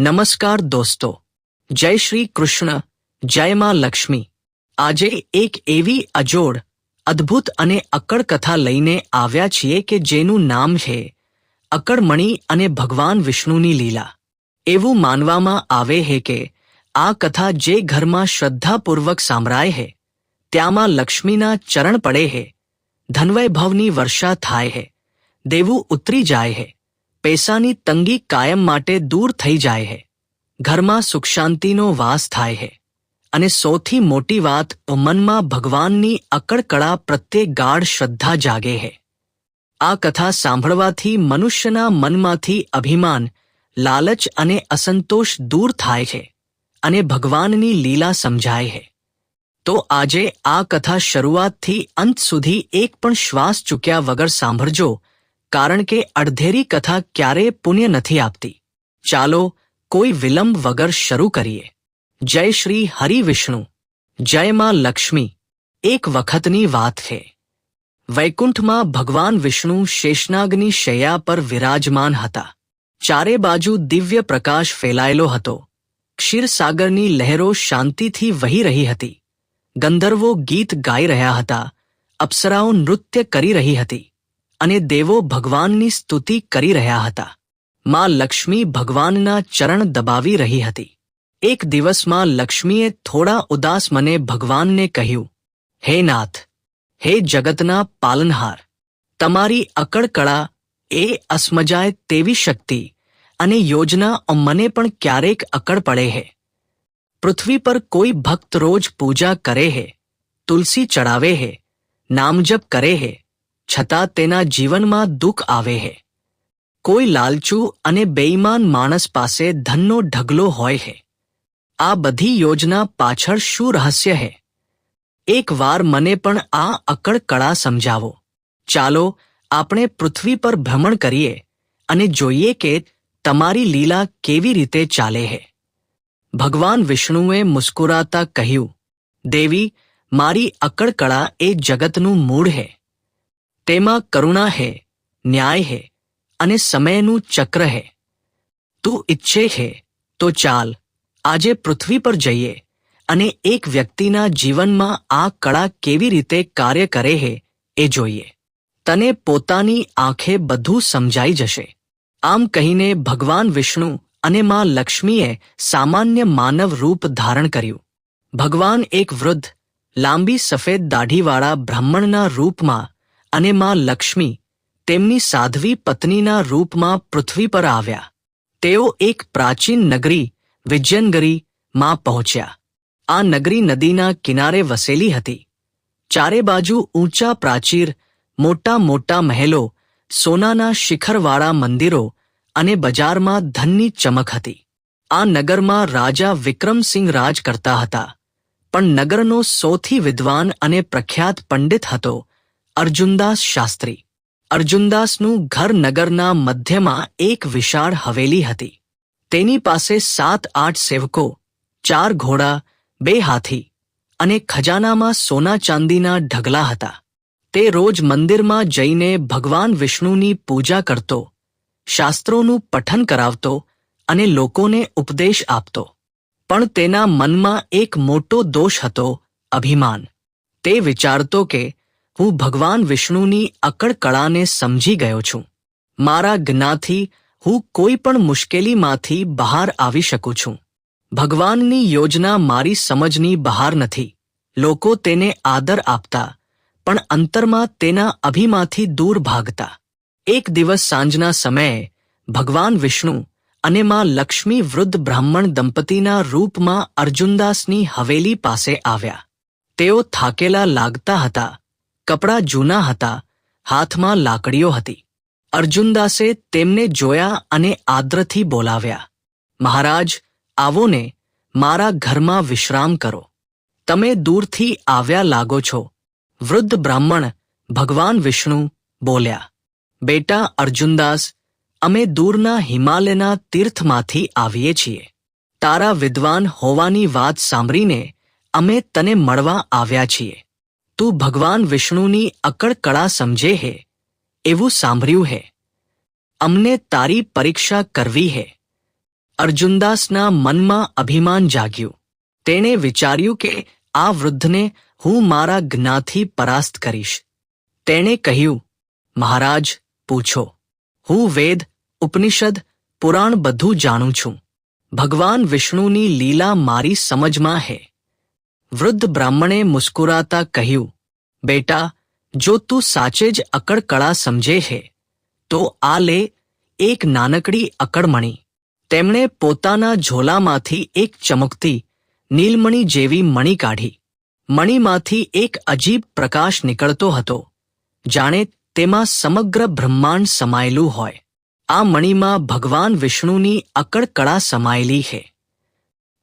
નમસ્કાર દોસ્તો. જય શ્રી કૃષ્ણ. જય માં લક્ષ્મી. આજે એક એવી અજોડ, અદ્ભુત અને અક્કડ કથા લઈને આવ્યા છીએ કે જેનું નામ છે અકળમણી અને ભગવાન વિષ્ણુની લીલા. એવું માનવામાં આવે છે કે આ કથા જે ઘરમાં શ્રદ્ધાપૂર્વક સાંભળાય છે ત્યાંમાં લક્ષ્મીના ચરણ પડે છે ધનવૈભવની વર્ષા થાય છે દેવું ઉતરી જાય છે પૈસાની તંગી કાયમ માટે દૂર થઈ જાય છે ઘરમાં સુખ શાંતિનો વાસ થાય છે અને સૌથી મોટી વાત, મનમાં ભગવાનની અકળકળા પ્રત્યે ગાઢ શ્રદ્ધા જાગે છે આ કથા સાંભળવાથી મનુષ્યના મનમાંથી અભિમાન, લાલચ અને અસંતોષ દૂર થાય છે અને ભગવાનની લીલા સમજાય છે તો આજે આ કથા શરૂઆતથી અંત સુધી એક પણ શ્વાસ ચૂક્યા વગર સાંભળજો કારણ કે અડધેરી કથા ક્યારેય પુણ્ય નથી આપતી. ચાલો કોઈ વિલંબ વગર શરૂ કરીએ. જય શ્રી હરિ વિષ્ણુ જય માં લક્ષ્મી. એક વખતની વાત છે. વૈકુંઠમાં ભગવાન વિષ્ણુ શેષનાગની શૈયા પર વિરાજમાન હતા. ચારે બાજુ દિવ્ય પ્રકાશ ફેલાયેલો હતો. ક્ષીરસાગરની લહેરો શાંતિથી વહી રહી હતી. ગંધર્વો ગીત ગાઈ રહ્યા હતા. અપ્સરાઓ નૃત્ય કરી રહી હતી. અને દેવો ભગવાનની સ્તુતિ કરી રહ્યા હતા. માં લક્ષ્મી ભગવાનના ચરણ દબાવી રહી હતી. એક દિવસમાં લક્ષ્મીએ થોડા ઉદાસ મને ભગવાનને કહ્યું, હે નાથ, હે જગતના પાલનહાર, તમારી અકળકળા એ અસમજાય તેવી શક્તિ અને યોજના મને પણ ક્યારેક અકળ પડે છે પૃથ્વી પર કોઈ ભક્ત રોજ પૂજા કરે છે તુલસી ચડાવે છે નામજપ કરે છે છતાં તેના જીવનમાં દુઃખ આવે છે કોઈ લાલચુ અને બેઈમાન માણસ પાસે ધનનો ઢગલો હોય છે આ બધી યોજના પાછળ શું રહસ્ય છે એક વાર મને પણ આ અકળ કળા સમજાવો. ચાલો, આપણે પૃથ્વી પર ભ્રમણ કરીએ અને જોઈએ કે તમારી લીલા કેવી રીતે ચાલે છે ભગવાન વિષ્ણુએ મુસ્કુરાતા કહ્યું, દેવી, મારી અકળકળા એ જગતનું મૂળ છે તેમાં કરુણા હે, ન્યાય હે અને સમયનું ચક્ર હે. તું ઈચ્છે છે, તો ચાલ, આજે પૃથ્વી પર જઈએ અને એક વ્યક્તિના જીવનમાં આ કળા કેવી રીતે કાર્ય કરે છે એ જોઈએ. તને પોતાની આંખે બધું સમજાઈ જશે. આમ કહીને ભગવાન વિષ્ણુ અને માં લક્ષ્મીએ સામાન્ય માનવ રૂપ ધારણ કર્યું. ભગવાન એક વૃદ્ધ, લાંબી સફેદ દાઢીવાળા બ્રાહ્મણના રૂપમાં અને માં લક્ષ્મી તેમની સાધ્વી પત્નીના રૂપમાં પૃથ્વી પર આવ્યા. તેઓ એક પ્રાચીન નગરી વિજયનગરી માં પહોંચ્યા. આ નગરી નદીના કિનારે વસેલી હતી. ચારે બાજુ ઊંચા પ્રાચીર, મોટા મોટા મહેલો, સોનાના શિખરવાળા મંદિરો અને બજારમાં ધનની ચમક હતી. આ નગરમાં રાજા વિક્રમસિંહ રાજ કરતા હતા. પણ નગરનો સૌથી વિદ્વાન અને પ્રખ્યાત પંડિત હતો અર્જુનદાસ શાસ્ત્રી. અર્જુનદાસનું ઘર નગરના મધ્યમાં એક વિશાળ હવેલી હતી. તેની પાસે સાત આઠ સેવકો, ચાર ઘોડા, બે હાથી અને ખજાનામાં સોના ચાંદીના ઢગલા હતા. તે રોજ મંદિરમાં જઈને ભગવાન વિષ્ણુની પૂજા કરતો, શાસ્ત્રોનું પઠન કરાવતો અને લોકોને ઉપદેશ આપતો. પણ તેના મનમાં એક મોટો દોષ હતો અભિમાન. તે વિચારતો કે હું ભગવાન વિષ્ણુની અકળ કળાને સમજી ગયો છું. મારા જ્ઞાથી હું કોઈ પણ મુશ્કેલીમાંથી બહાર આવી શકું છું. ભગવાનની યોજના મારી સમજની બહાર નથી. લોકો તેને આદર આપતા, પણ અંતરમાં તેના અભિમાંથી દૂર ભાગતા. એક દિવસ સાંજના સમયે, ભગવાન વિષ્ણુ અને માં લક્ષ્મી વૃદ્ધ બ્રાહ્મણ દંપતીના રૂપમાં અર્જુનદાસની હવેલી પાસે આવ્યા. તેઓ થાકેલા લાગતા હતા કપડાં જૂના હતા, હાથમાં લાકડીઓ હતી. અર્જુનદાસે તેમને જોયા અને આદ્રથી બોલાવ્યા, મહારાજ, આવો ને, મારા ઘરમાં વિશ્રામ કરો. તમે દૂરથી આવ્યા લાગો છો. વૃદ્ધ બ્રાહ્મણ ભગવાન વિષ્ણુ બોલ્યા, બેટા અર્જુનદાસ, અમે દૂરના હિમાલયના તીર્થમાંથી આવીએ છીએ. તારા વિદ્વાન હોવાની વાત સાંભળીને અમે તને મળવા આવ્યા છીએ. તું ભગવાન વિષ્ણુની અકળ કળા સમજે હે, એવું સાંભળ્યું હે. અમને તારી પરીક્ષા કરવી હે. અર્જુનદાસના મનમાં અભિમાન જાગ્યું. તેણે વિચાર્યું કે આ વૃદ્ધને હું મારા જ્ઞાથી પરાસ્ત કરીશ. તેણે કહ્યું, મહારાજ, પૂછો. હું વેદ, ઉપનિષદ, પુરાણ બધું જાણું છું. ભગવાન વિષ્ણુની લીલા મારી સમજમાં હે. વૃદ્ધ બ્રાહ્મણે મુસ્કુરાતા કહ્યું, બેટા, જો તું સાચે જ અકળ કળા સમજે હે, તો આ લે એક નાનકડી અકળમણી. તેમણે પોતાના ઝોલામાંથી એક ચમકતી, નીલમણી જેવી મણી કાઢી. મણીમાંથી એક અજીબ પ્રકાશ નીકળતો હતો, જાણે તેમાં સમગ્ર બ્રહ્માંડ સમાયેલું હોય. આ મણીમાં ભગવાન વિષ્ણુની અકળકળા સમાયેલી છે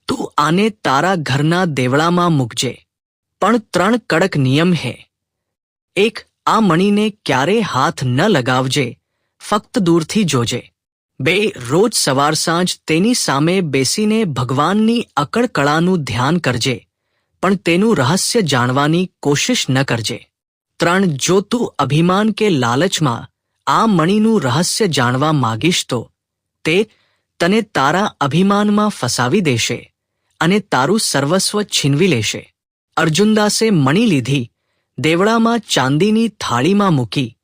તું આને તારા ઘરના દેવળામાં મૂકજે. પણ ત્રણ કડક નિયમ હે. એક, આ મણીને ક્યારે હાથ ન લગાવજે. ફક્ત દૂરથી જોજે. બે, રોજ સવાર સાંજ તેની સામે બેસીને ભગવાનની અકળ કળાનું ધ્યાન કરજે, પણ તેનું રહસ્ય જાણવાની કોશિશ ન કરજે. ત્રણ, જો તું અભિમાન કે લાલચમાં આ મણીનું રહસ્ય જાણવા માગીશ તો તે તને તારા અભિમાનમાં ફસાવી દેશે. અને તારું સર્વસ્વ છીનવી લેશે. અર્જુનદાસે મણી લીધી, દેવળામાં ચાંદીની થાળીમાં મૂકી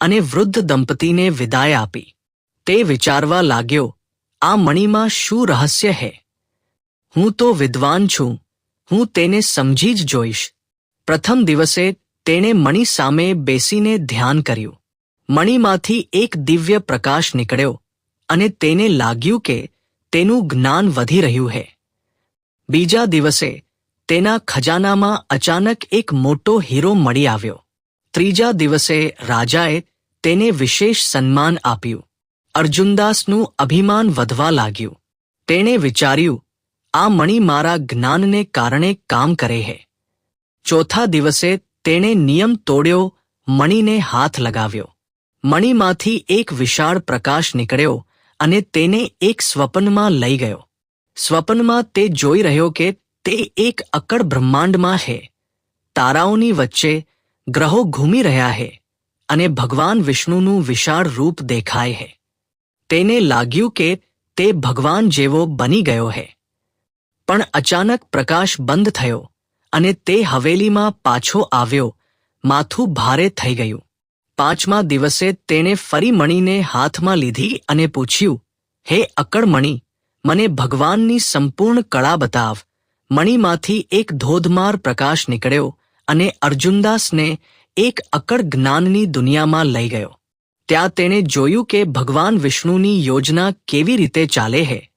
અને વૃદ્ધ દંપતીને વિદાય આપી. તે વિચારવા લાગ્યો, આ મણીમાં શું રહસ્ય હે? હું તો વિદ્વાન છું, હું તેને સમજી જ જોઈશ. પ્રથમ દિવસે તેણે મણી સામે બેસીને ધ્યાન કર્યું. મણીમાંથી એક દિવ્ય પ્રકાશ નીકળ્યો અને તેને લાગ્યું કે તેનું જ્ઞાન વધી રહ્યું હે. બીજા દિવસે તેના ખજાનામાં અચાનક એક મોટો હીરો મળી આવ્યો. ત્રીજા દિવસે રાજાએ તેને વિશેષ સન્માન આપ્યું. અર્જુનદાસનું અભિમાન વધવા લાગ્યું. તેણે વિચાર્યું, આ મણી મારા જ્ઞાનને કારણે કામ કરે હે. ચોથા દિવસે તેણે નિયમ તોડ્યો, મણીને હાથ લગાવ્યો. મણીમાંથી એક વિશાળ પ્રકાશ નીકળ્યો અને તેને એક સ્વપ્નમાં લઈ ગયો. સ્વપ્નમાં તે જોઈ રહ્યો કે તે એક અકળ બ્રહ્માંડમાં છે. તારાઓની વચ્ચે ગ્રહો ઘૂમી રહ્યા છે અને ભગવાન વિષ્ણુનું વિશાળ રૂપ દેખાય છે. તેને લાગ્યું કે તે ભગવાન જેવો બની ગયો છે. પણ અચાનક પ્રકાશ બંધ થયો અને તે હવેલીમાં પાછો આવ્યો, માથું ભારે થઈ ગયું. પાંચમા દિવસે તેણે ફરી મણીને હાથમાં લીધી અને પૂછ્યું, હે અકળમણી મને ભગવાનની સંપૂર્ણ કળા બતાવ. મણીમાંથી એક ધોધમાર પ્રકાશ નીકળ્યો અને અર્જુનદાસને એક અકળ જ્ઞાનની દુનિયામાં લઈ ગયો. ત્યાં તેણે જોયું કે ભગવાન વિષ્ણુની યોજના કેવી રીતે ચાલે હે.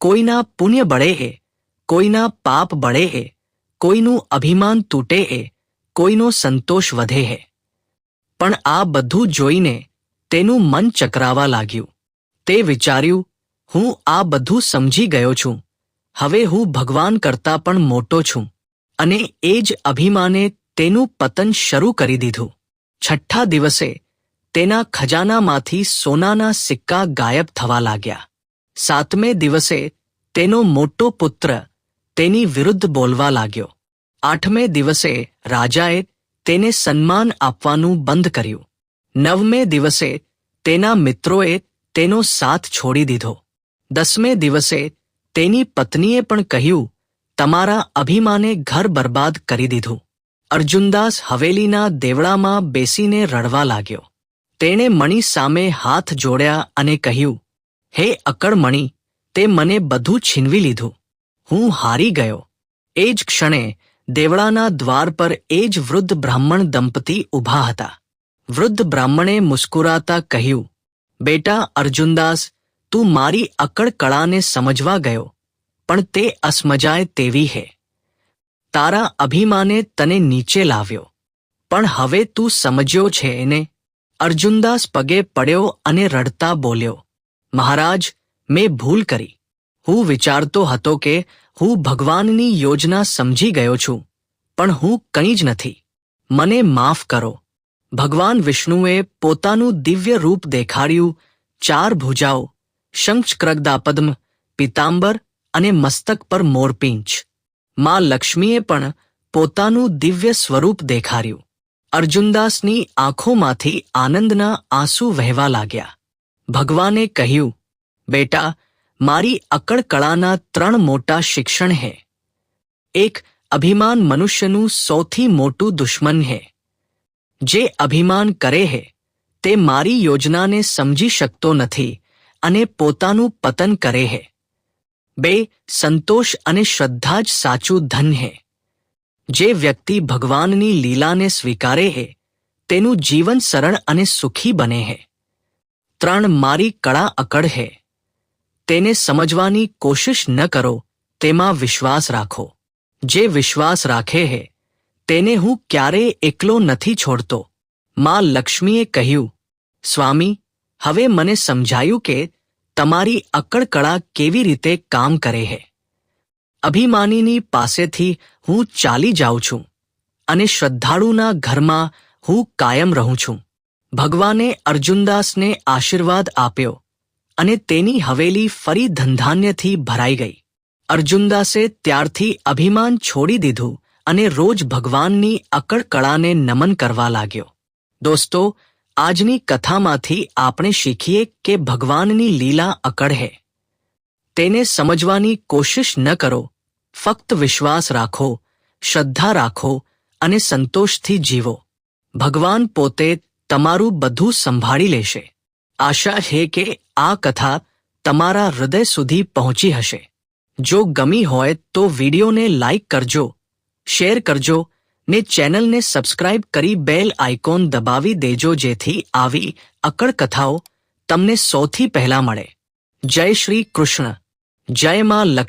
કોઈના પુણ્ય બળે હે, કોઈના પાપ બળે હે, કોઈનું અભિમાન તૂટે હે, કોઈનો સંતોષ વધે હે. પણ આ બધું જોઈને તેનું મન ચકરાવા લાગ્યું. તે વિચાર્યું હું આ બધું સમજી ગયો છું. હવે હું ભગવાન કરતાં પણ મોટો છું. અને એ જ અભિમાને તેનું પતન શરૂ કરી દીધું. છઠ્ઠા દિવસે તેના ખજાનામાંથી સોનાના સિક્કા ગાયબ થવા લાગ્યા. સાતમે દિવસે તેનો મોટો પુત્ર તેની વિરુદ્ધ બોલવા લાગ્યો. આઠમે દિવસે રાજાએ તેને સન્માન આપવાનું બંધ કર્યું. નવમે દિવસે તેના મિત્રોએ તેનો સાથ છોડી દીધો. દસમે દિવસે તેની પત્નીએ પણ કહ્યું, તમારા અભિમાને ઘર બરબાદ કરી દીધું. અર્જુનદાસ હવેલીના દેવળામાં બેસીને રડવા લાગ્યો. તેણે મણી સામે હાથ જોડ્યા અને કહ્યું, હે અકળમણી તે મને બધું છીનવી લીધું. હું હારી ગયો. એ જ ક્ષણે દેવળાના દ્વાર પર એ જ વૃદ્ધ બ્રાહ્મણ દંપતી ઊભા હતા. વૃદ્ધ બ્રાહ્મણે મુસ્કુરાતા કહ્યું, બેટા અર્જુનદાસ તું મારી અકળ કળાને સમજવા ગયો, પણ તે અસમજાય તેવી હે. તારા અભિમાને તને નીચે લાવ્યો, પણ હવે તું સમજ્યો છે એને. અર્જુનદાસ પગે પડ્યો અને રડતા બોલ્યો, મહારાજ, મેં ભૂલ કરી. હું વિચારતો હતો કે હું ભગવાનની યોજના સમજી ગયો છું, પણ હું કંઈ જ નથી. મને માફ કરો. ભગવાન વિષ્ણુએ પોતાનું દિવ્ય રૂપ દેખાડ્યું, ચાર ભુજાઓ શંખક્રગદાપદ્મ પિતાંબર અને મસ્તક પર મોરપીંચમાં લક્ષ્મીએ પણ પોતાનું દિવ્ય સ્વરૂપ દેખાડ્યું અર્જુનદાસની આંખોમાંથી આનંદના આંસુ વહેવા લાગ્યા. ભગવાને કહ્યું, બેટા, મારી અકળ કળાના ત્રણ મોટા શિક્ષણ હે. એક અભિમાન મનુષ્યનું સૌથી મોટું દુશ્મન હે. જે અભિમાન કરે હે, તે મારી યોજનાને સમજી શકતો નથી. અને પોતાનું પતન કરે હે. બે, સંતોષ અને શ્રદ્ધા જ સાચું ધન હે. જે વ્યક્તિ ભગવાનની લીલાને સ્વીકારે હે, તેનું જીવન સરળ અને સુખી બને હે. ત્રણ, મારી કળા અકળ હે. તેને સમજવાની કોશિશ ન કરો, તેમાં વિશ્વાસ રાખો. જે વિશ્વાસ રાખે હે, તેને હું ક્યારેય એકલો નથી છોડતો. માં લક્ષ્મીએ કહ્યું, સ્વામી હવે મને સમજાયું કે તમારી અક્કડ કળા કેવી રીતે કામ કરે હે. અભિમાનીની પાસેથી હું ચાલી જાઉં છું અને શ્રદ્ધાળુના ઘરમાં હું કાયમ રહું છું. ભગવાને અર્જુનદાસને આશીર્વાદ આપ્યો અને તેની હવેલી ફરી ધંધાન્યથી ભરાઈ ગઈ. અર્જુનદાસે ત્યારથી અભિમાન છોડી દીધું અને રોજ ભગવાનની અકળકળાને નમન કરવા લાગ્યો. દોસ્તો આજની કથામાંથી આપણે શીખીએ કે ભગવાનની લીલા અકળ હે. તેને સમજવાની કોશિશ ન કરો. ફક્ત વિશ્વાસ રાખો, શ્રદ્ધા રાખો અને સંતોષથી જીવો. ભગવાન પોતે તમારું બધું સંભાળી લેશે. આશા છે કે આ કથા તમારા હૃદય સુધી પહોંચી હશે. જો ગમી હોય તો વિડીયોને લાઈક કરજો, શેર કરજો ને ચેનલને સબસ્ક્રાઇબ કરી બેલ આઇકોન દબાવી દેજો જેથી આવી અકળ કથાઓ તમને સૌથી પહેલા મળે. જય શ્રી કૃષ્ણ. જય માં લક્ષ્મી.